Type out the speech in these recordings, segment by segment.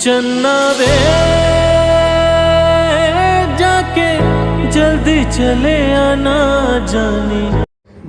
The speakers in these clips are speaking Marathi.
चन्ना वे जाके जल्दी चले आना जाने।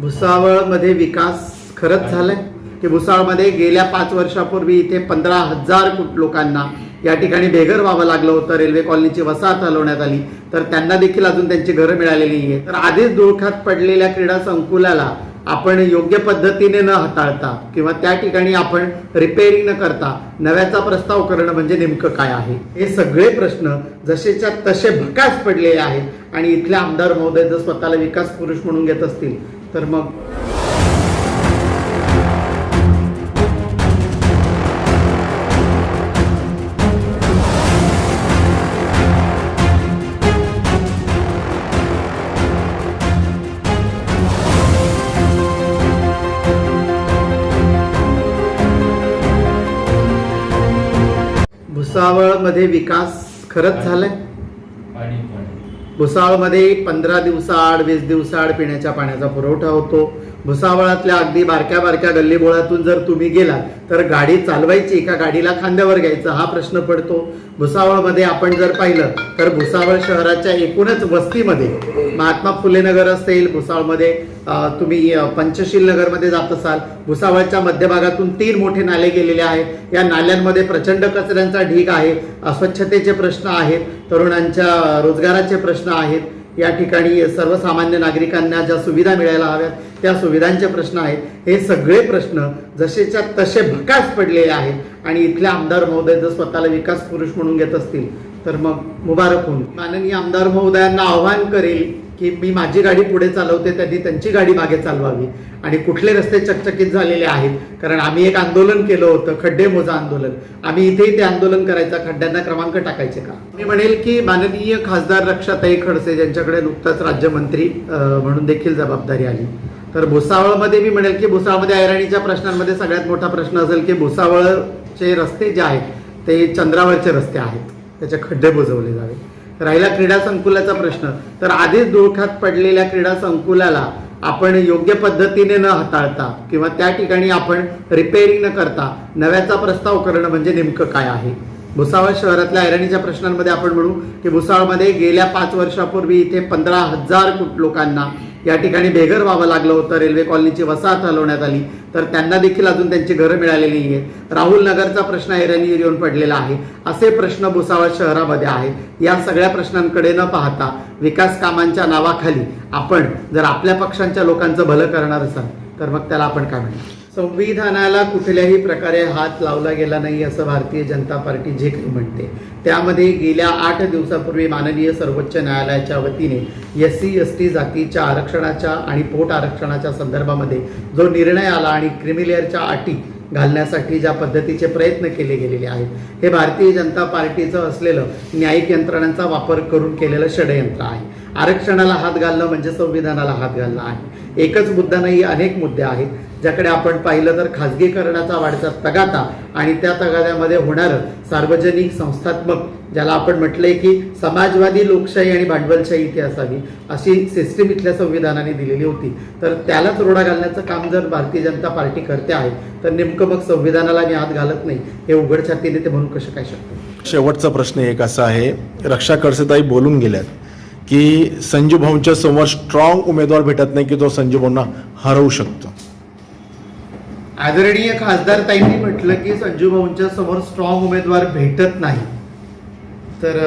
भुसावळमध्ये विकास खरंच झालाय. की भुसावळमध्ये गेल्या पाच वर्षापूर्वी इथे पंधरा हजार कुट लोकांना या ठिकाणी बेघर व्हावं लागलं होतं. रेल्वे कॉलनीची वसाहत हलवण्यात आली. तर त्यांना देखील अजून त्यांची घरं मिळालेली आहे तर आधीच धुळखात पडलेल्या क्रीडा संकुलाला आपण योग्य पद्धतीने न हाताळता किंवा त्या ठिकाणी आपण रिपेअरिंग न करता नव्याचा प्रस्ताव करणं म्हणजे नेमकं काय आहे? हे सगळे प्रश्न जसेच्या तसे भकास पडलेले आहेत आणि इथल्या आमदार महोदय जर स्वतःला विकास पुरुष म्हणून घेत असतील तर मग भुसावळमध्ये विकास खरंच झालाय? भुसावळमध्ये पंधरा दिवसाआड वीस दिवसाआड पिण्याच्या पाण्याचा पुरवठा होतो. भुसावळातल्या अगदी बारक्या बारक्या गल्लीबोळातून जर तुम्ही गेलात तर गाडी चालवायची का गाडीला खांद्यावर घ्यायचं हा प्रश्न पडतो. भुसावळमध्ये आपण जर पाहिलं तर भुसावळ शहराच्या एकूणच वस्तीमध्ये महात्मा फुले नगर असेल भुसावळमध्ये तुम्ही पंचशील नगरमध्ये जात असाल भुसावळच्या मध्यभागातून तीन मोठे नाले गेलेले आहेत. या नाल्यांमध्ये प्रचंड कचऱ्यांचा ढीग आहे अस्वच्छतेचे प्रश्न आहेत तरुणांच्या रोजगाराचे प्रश्न आहेत या ठिकाणी सर्वसामान्य नागरिकांना ज्या सुविधा मिळायला हव्यात त्या सुविधांचे प्रश्न आहेत. हे सगळे प्रश्न जसेच्या तसे भकास पडलेले आहेत आणि इथले आमदार महोदय जर स्वतःला विकास पुरुष म्हणून घेत असतील तर मग मुबारक होऊन. माननीय आमदार महोदयांना आव्हान करेल की मी माझी गाडी पुढे चालवते त्यांनी त्यांची गाडी मागे चालवावी. आणि कुठले रस्ते चकचकीत झालेले आहेत कारण आम्ही एक आंदोलन केलं होतं खड्डे मोजा आंदोलन. आम्ही इथेही ते आंदोलन करायचं खड्ड्यांना क्रमांक टाकायचे का? मी म्हणेल की माननीय खासदार रक्षाताई खडसे ज्यांच्याकडे नुकताच राज्यमंत्री म्हणून देखील जबाबदारी आली. तर भुसावळमध्ये मी म्हणेल की भुसावळमध्ये ऐराणीच्या प्रश्नांमध्ये सगळ्यात मोठा प्रश्न असेल की भुसावळचे रस्ते जे आहेत ते चंद्रावरचे रस्ते आहेत. त्याचे खड्डे बुजवले जावे. राहिला क्रीडा संकुलाचा प्रश्न. तर आधीच धुळखात पडलेल्या क्रीडा संकुलाला आपण योग्य पद्धतीने न हाताळता किंवा त्या ठिकाणी आपण रिपेअरिंग न करता नव्याचा प्रस्ताव करणं म्हणजे नेमकं काय आहे? भुसावळ शहरातल्या ऐरणीच्या प्रश्नांमध्ये आपण म्हणू की भुसावळमध्ये गेल्या पाच वर्षापूर्वी इथे पंधरा हजार लोकांना या ठिकाणी बेघर व्हावं लागलं होतं. रेल्वे कॉलनीची वसाहत हलवण्यात आली. तर त्यांना देखील अजून त्यांची घरं मिळालेली नाहीये राहुल नगरचा प्रश्न ऐरणी येऊन पडलेला आहे. असे प्रश्न भुसावळ शहरामध्ये आहेत. या सगळ्या प्रश्नांकडे न पाहता विकास कामांच्या नावाखाली आपण जर आपल्या पक्षांच्या लोकांचं भलं करणार असाल तर मग त्याला आपण काय म्हणणार? संविधानाला कुठल्याही प्रकारे हात लावला गेला नाही असं भारतीय जनता पार्टी जे काही म्हणते. त्यामध्ये गेल्या आठ दिवसापूर्वी माननीय सर्वोच्च न्यायालयाच्या वतीने एस सी एस टी जातीच्या आरक्षणाच्या आणि पोट आरक्षणाच्या संदर्भामध्ये जो निर्णय आला आणि क्रिमिलेअरच्या अटी घालण्यासाठी ज्या पद्धतीचे प्रयत्न केले गेलेले आहेत हे भारतीय जनता पार्टीचं असलेलं न्यायिक यंत्रणांचा वापर करून केलेलं षडयंत्र आहे. आरक्षणाला हात घालणं म्हणजे संविधानाला हात घालणं आहे. एकच मुद्दा नाही अनेक मुद्दे आहेत. ज्याकडे आपण पाहिलं तर खाजगीकरणाचा वाढचा तगाता आणि त्या तगाद्यामध्ये होणारं सार्वजनिक संस्थात्मक ज्याला आपण म्हटलंय की समाजवादी लोकशाही आणि भांडवलशाही इथे असावी अशी सिस्टीम इथल्या संविधानाने दिलेली होती. तर त्यालाच रोडा घालण्याचं काम जर भारतीय जनता पार्टी करते आहे तर नेमकं मग संविधानाला मी हात घालत नाही हे उघड छातीने ते म्हणून कसं काय शकतो शेवटचा प्रश्न एक असा आहे रक्षा खडसेताई बोलून गेल्यात. की संजू भाऊंच्या समोर स्ट्रॉंग उमेदवार भेटत नाही की तो संजू भाऊंना हरवू शकतो. आदरणीय खासदार ताईंनी म्हटलं की संजू भाऊंच्या समोर स्ट्रॉंग उमेदवार भेटत नाही. तर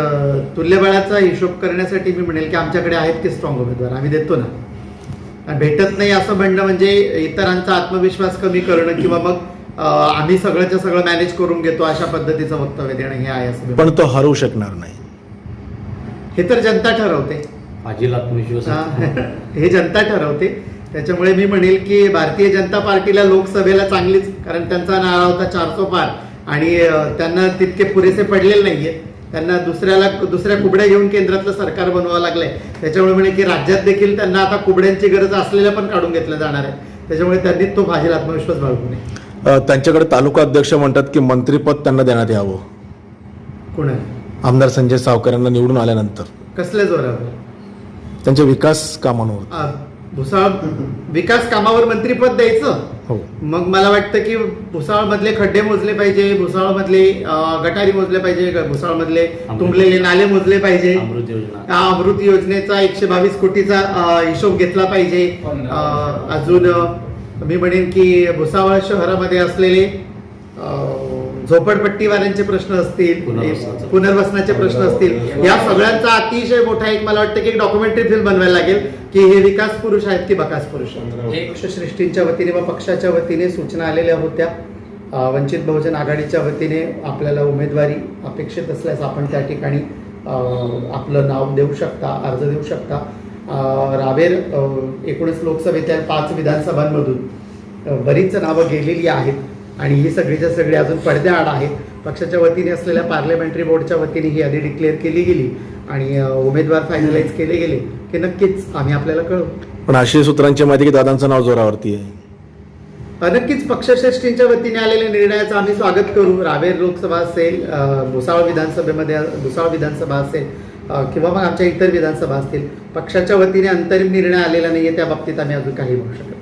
तुल्यबळाचा हिशोब करण्यासाठी मी म्हणेल की आमच्याकडे आहेत की स्ट्रॉंग उमेदवार. आम्ही देतो ना. भेटत नाही असं म्हणणं म्हणजे इतरांचा आत्मविश्वास कमी करणं किंवा मग आम्ही सगळंच्या सगळं मॅनेज करून घेतो अशा पद्धतीचं वक्तव्य देणं हे आहे असं पण तो हरवू शकणार नाही. हे तर जनता ठरवते. माझी आत्मविश्वास हा, हे जनता ठरवते. त्याच्यामुळे मी म्हणेल की भारतीय जनता पार्टीला लोकसभेला चांगलीच कारण त्यांचा नारा होता चारसो पार. आणि त्यांना तितके पुरेसे पडलेले नाहीये. त्यांना दुसऱ्याला दुसऱ्या कुबड्या घेऊन केंद्रातलं सरकार बनवावं लागलंय. त्याच्यामुळे म्हणे की राज्यात देखील त्यांना आता कुबड्यांची गरज असलेल्या पण काढून घेतलं जाणार आहे. त्याच्यामुळे त्यांनी तो भाजील आत्मविश्वास बाळगू नये. त्यांच्याकडे तालुका अध्यक्ष म्हणतात की मंत्रीपद त्यांना देण्यात यावं. कोण आहे आमदार संजय सावकर यांना निवडून आल्यानंतर. कसल्या जोरावर? त्यांच्या विकास कामांवर. आ, भुसावळ विकास कामावर मंत्रीपद द्यायचं? हो. मग मला वाटतं की भुसावळ मधले खड्डे मोजले पाहिजे भुसावळ मधले गटारी मोजले पाहिजे भुसावळ मधले तुंबलेले नाले मोजले पाहिजे. अमृत योजना. त्या अमृत योजनेचा एकशे बावीस कोटीचा अ, हिशोब घेतला पाहिजे. अ, अजून अ, मी म्हणेन की भुसावळ शहरामध्ये असलेले अ, झोपडपट्टीवाल्यांचे प्रश्न असतील पुनर्वसनाचे. पुनर्वसनाचे प्रश्न असतील. या सगळ्यांचा अतिशय मोठा एक मला वाटतं की एक डॉक्युमेंटरी फिल्म बनवायला लागेल की हे विकास पुरुष आहेत की बकास पुरुष आहेत? पक्षश्रेष्ठींच्या वतीने व पक्षाच्या वतीने सूचना आलेल्या होत्या. वंचित बहुजन आघाडीच्या वतीने आपल्याला उमेदवारी अपेक्षित असल्यास आपण त्या ठिकाणी आपलं नाव देऊ शकता अर्ज देऊ शकता. रावेर अ, एकूणच लोकसभेच्या पाच विधानसभांमधून बरीच नावं गेलेली आहेत. आणि ही सगळीच्या सगळी अजून पडद्याआड आहेत. पक्षाच्या वतीने असलेल्या पार्लमेंटरी बोर्डच्या वतीने ही यादी डिक्लेअर केली गेली आणि उमेदवार फायनलाइज केले गेले की नक्कीच आम्ही आपल्याला कळवू. पण आशिष सूत्रांची माहिती की दादांचं नाव जोरावरती आहे. नक्कीच पक्षश्रेष्ठींच्या वतीने आलेल्या निर्णयाचं आम्ही स्वागत करू. रावेर लोकसभा असेल भुसावळ विधानसभेमध्ये भुसावळ विधानसभा असेल किंवा मग आमच्या इतर विधानसभा असतील पक्षाच्या वतीने अंतरिम निर्णय आलेला नाहीये त्या बाबतीत आम्ही अजून काही म्हणू शकत नाही.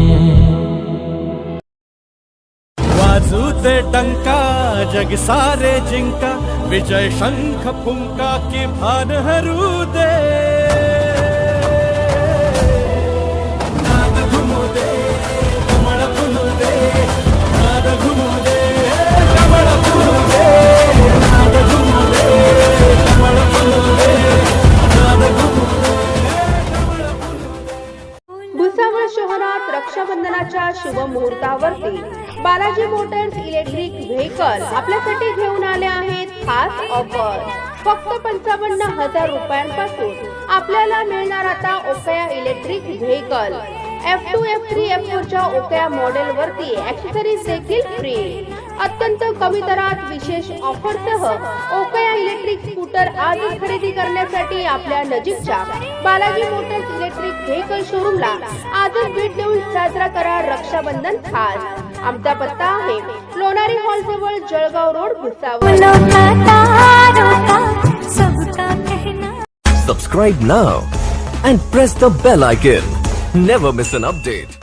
वाजू टंका जग सारे जिंका विजय शंख फुंका की भान हरू दे रक्षाबंधनाच्या शुभ मुहूर्तावरती बालाजी मोटर्स इलेक्ट्रिक व्हेकल आपल्यासाठी घेऊन आले आहेत खास ऑफर. फक्त पंचावन्न हजार रुपयांपासून आपल्याला मिळणार आता Okaya electric vehicle. F two F three F फोरच्या Okaya model वरती ऍक्सेसरीज देखील फ्री अत्यंत कमी दरात विशेष ऑफरसह ओकया इलेक्ट्रिक स्कूटर आज खरेदी करण्यासाठी आपल्या नजीकच्या बालाजी मोटर्स इलेक्ट्रिक व्हेकल शोरूमला आजच भेट देऊन साजरा करा रक्षाबंधन खास. आमचा पत्ता आहे लोणारी हॉल जवळ Jalgaon road Bhusawal. Follow now and press the bell icon never miss an update